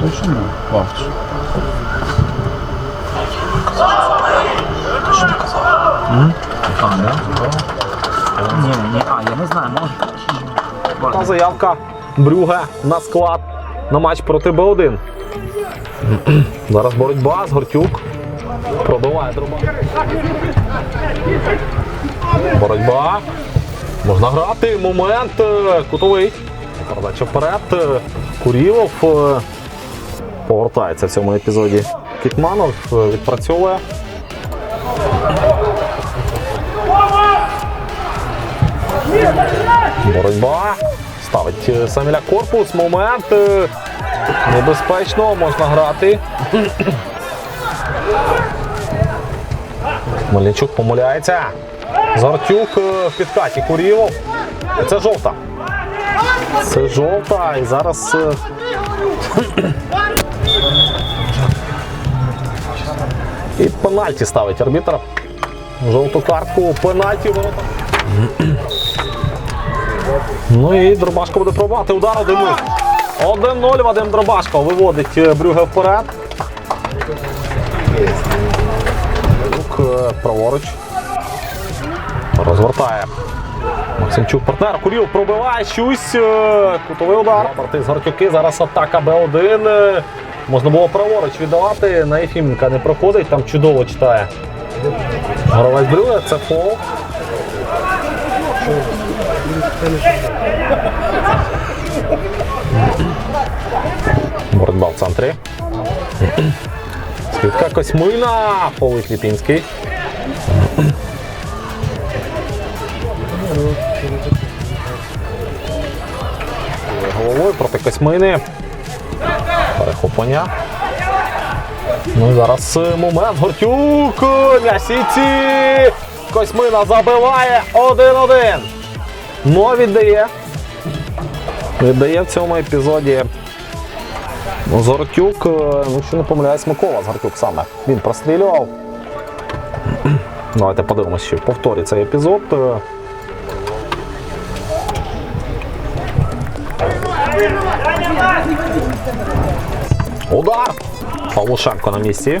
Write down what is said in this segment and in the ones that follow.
точно вахту. А, да? Ні, ні, а, я не знаю, може. Та заявка Брюге на склад на матч проти Б1. Зараз боротьба з Гортюк. Пробиває труба. Боротьба. Можна грати. Момент. е, Кутовий. Передача вперед. Е, Курілов е, повертається в цьому епізоді. Кітманов е, відпрацьовує. Боротьба. Ставить е, Саміля корпус. Момент. е, Небезпечно, можна грати. Мельничук помиляється. Зартюк в підкаті Курілов. Це жовта. Це жовта. І зараз. І пенальті ставить арбітр. Жовту картку. Пенальті ворота. Ну і Дробашко буде пробувати. Удар 1-0. 1-0 Вадим Дробашко виводить е, Брюге вперед. Е, праворуч. Розвертає. Максимчук партнер. Курів пробиває щось. е, Кутовий удар. Парти з Гортюки. Зараз атака Б1. Е, Можна було праворуч віддавати. На Єфіменка не проходить, там чудово читає. Горовець Брюге, це фол. Боротьба в центрі. Скидка Косьмина. Фолить Ліпінський. Головою проти Косьмини. Перехоплення. Ну і зараз е, момент. Гортюк на сіці. Косьмина забиває 1-1. Но віддає. Віддає в цьому епізоді Зортюк, е, ну що не помиляюсь, Микола Зортюк саме. Він прострілював. Давайте подивимося, що повторі цей епізод. Удар! Павлушенко на місці.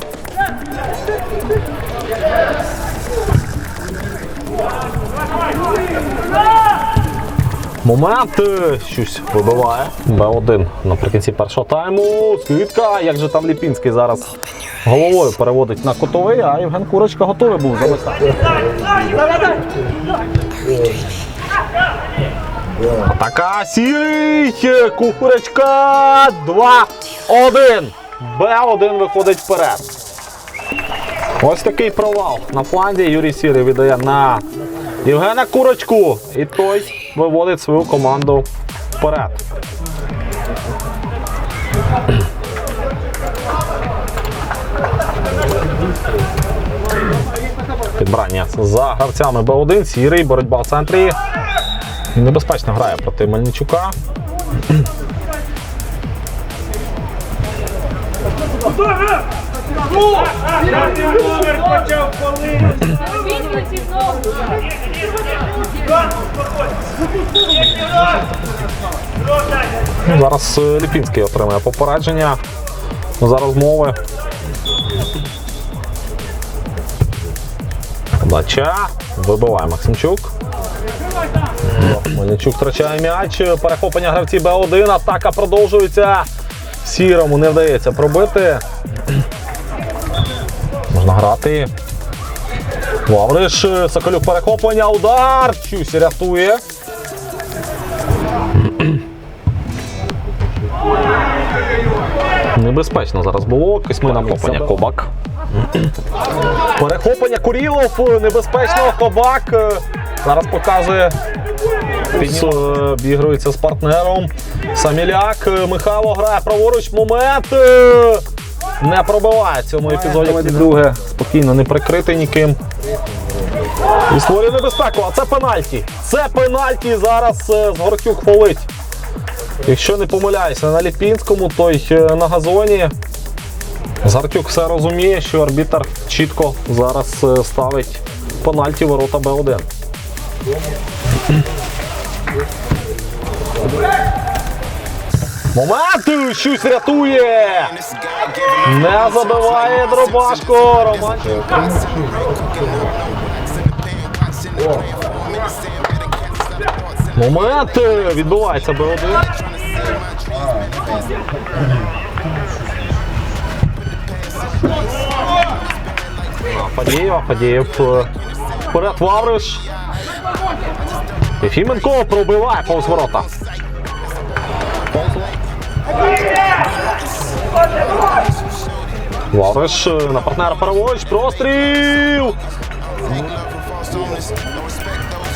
Момент щось вибиває. Б1 наприкінці першого тайму. Скидка. Як же там Ліпінський зараз головою переводить на котовий, а Євген Курочка готовий був зависати. Атака сірий. Курочка 2-1. Б1 виходить вперед. Ось такий провал на фланзі. Юрій Сірий віддає на Євгена Курочку. І той виводить свою команду вперед. Підбрання за гравцями Б1. Сірий, боротьба в центрі. Небезпечно грає проти Мельничука. Ну, Зараз е, Ліпінський отримає попередження за розмови. Подача. Вибиває Максимчук. Мельничук втрачає м'яч. Перехоплення гравців Б1. Атака продовжується. Сірому не вдається пробити. Можна грати. Лавриш. Соколюк перехоплення. Удар. Чусь рятує. Небезпечно зараз було. Кисмина Копання Кобак. Перехоплення Курілов. Небезпечно. Кобак. е, Зараз показує. Обігрується з партнером. Саміляк. е, Михайло грає праворуч. Момент. е, Не пробиває в цьому епізоді. Друге. Спокійно, не прикритий ніким. І створює небезпеку. А це пенальті. Це пенальті зараз е, з Горкюк фолить. Якщо не помиляюся на Ліпінському, то й на газоні. Зартюк все розуміє, що арбітр чітко зараз ставить пенальті ворота Б1. Момент! Щось рятує! Не забиває Дробашко. Роман. Момент! Відбувається Б1. Фадієв, Фадієв. е, Вперед Вавриш. Єфіменко пробиває повз ворота. Вавриш е, на партнера праворуч. Простріл!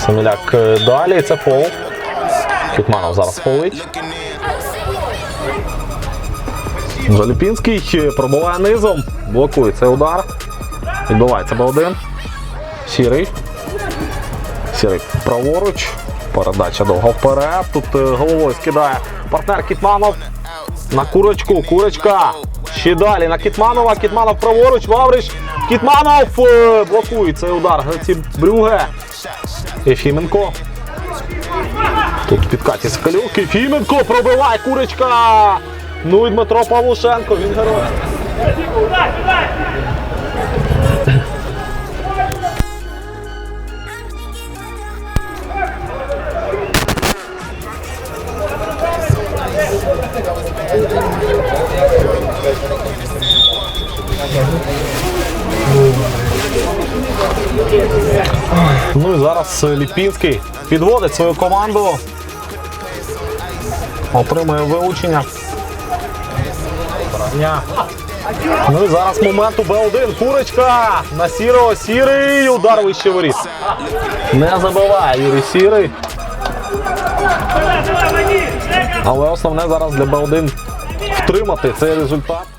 Саміляк е, далі. Це фол. Кітманов зараз фолить. Жаліпінський е, пробиває низом. Блокує цей удар. Відбувається Б1. Сірий. Сірий праворуч. Передача довго вперед. Тут е, головою скидає партнер Кітманов. На курочку. Курочка. Ще далі на Кітманова. Кітманов праворуч. Ваврич. Кітманов е, блокує цей удар. Гравці Брюге. Єфіменко. Тут підкаті Скалюк. Єфіменко пробиває курочка. Ну і Дмитро Павлушенко. Він герой. Ну і зараз е, Ліпінський підводить свою команду. Отримує вилучення. Ну і зараз момент у Б1. Курочка на сірого. Сірий. Удар вище воріт. Не забиває Юрій Сірий. Але основне зараз для Б1 втримати цей результат.